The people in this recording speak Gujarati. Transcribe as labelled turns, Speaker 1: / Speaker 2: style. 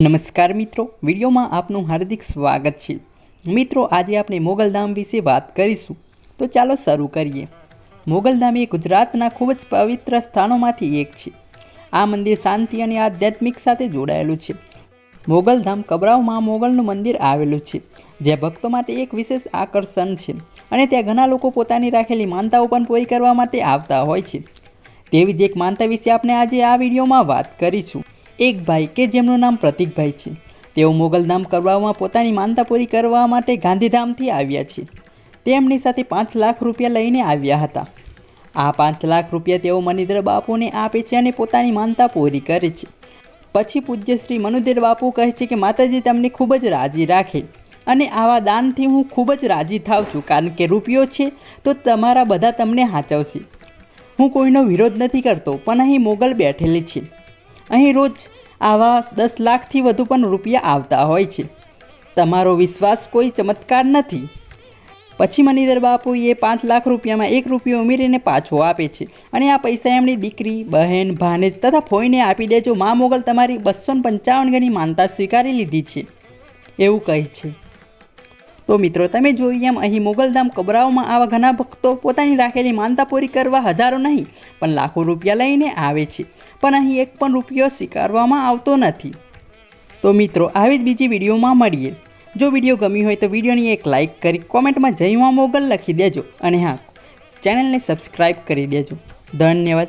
Speaker 1: નમસ્કાર મિત્રો, વિડીયોમાં આપનું હાર્દિક સ્વાગત છે. મિત્રો, આજે આપણે મોગલધામ વિશે વાત કરીશું. તો ચાલો શરૂ કરીએ. મોગલધામ એ ગુજરાતના ખૂબ જ પવિત્ર સ્થાનોમાંથી એક છે. આ મંદિર શાંતિ અને આધ્યાત્મિક સાથે જોડાયેલું છે. મોગલધામ કબરાવમાં મોગલનું મંદિર આવેલું છે, જે ભક્તો માટે એક વિશેષ આકર્ષણ છે અને ત્યાં ઘણા લોકો પોતાની રાખેલી માનતાઓ પણ પૂરી કરવા માટે આવતા હોય છે. તેવી જ એક માનતા વિશે આપણે આજે આ વિડીયોમાં વાત કરીશું. એક ભાઈ કે જેમનું નામ પ્રતિકભાઈ છે. તેઓ મોગલ નામ કરવામાં પોતાની માનતા પૂરી કરવા માટે ગાંધીધામથી આવ્યા છે. તેમની સાથે પાંચ લાખ રૂપિયા લઈને આવ્યા હતા. આ પાંચ લાખ રૂપિયા તેઓ મનિદ્ર બાપુને આપે છે અને પોતાની માનતા પૂરી કરે છે. પછી પૂજ્ય શ્રી મનુદેવ બાપુ કહે છે કે, માતાજી, તમને ખૂબ જ રાજી રાખે. અને આવા દાનથી હું ખૂબ જ રાજી થાવ છું, કારણ કે રૂપિયો છે તો તમારા બધા તમને હાચવશે. હું કોઈનો વિરોધ નથી કરતો, પણ અહીં મોગલ બેઠેલી છે. અહીં રોજ આવા દસ લાખથી વધુ પણ રૂપિયા આવતા હોય છે. તમારો વિશ્વાસ કોઈ ચમત્કાર નથી. પછી મનિધર બાપુએ પાંચ લાખ રૂપિયામાં એક રૂપિયો ઉમેરીને પાછો આપે છે અને આ પૈસા એમની દીકરી, બહેન ભાનેજ તથા ફોઈને આપી દેજો મા મોગલ તમારી બસો પંચાવન ગણી માનતા સ્વીકારી લીધી છે. એવું કહે છે. તો મિત્રો તમે જોઈ એમ અહીં મોગલધામ કબરાઓમાં આવા ઘણા ભક્તો પોતાની રાખેલી માનતા પૂરી કરવા હજારો નહીં, પણ લાખો રૂપિયા લઈને આવે છે. પણ અહીં એક પણ રૂપિયો સ્વીકારવામાં આવતો નથી. તો મિત્રો, આવી જ બીજી વિડીયોમાં મળીએ. જો વીડિયો ગમ્યો હોય તો વિડીયોની એક લાઇક કરી કોમેન્ટમાં જય મોગલ લખી દેજો. અને હા, ચેનલને સબસ્ક્રાઈબ કરી દેજો. ધન્યવાદ.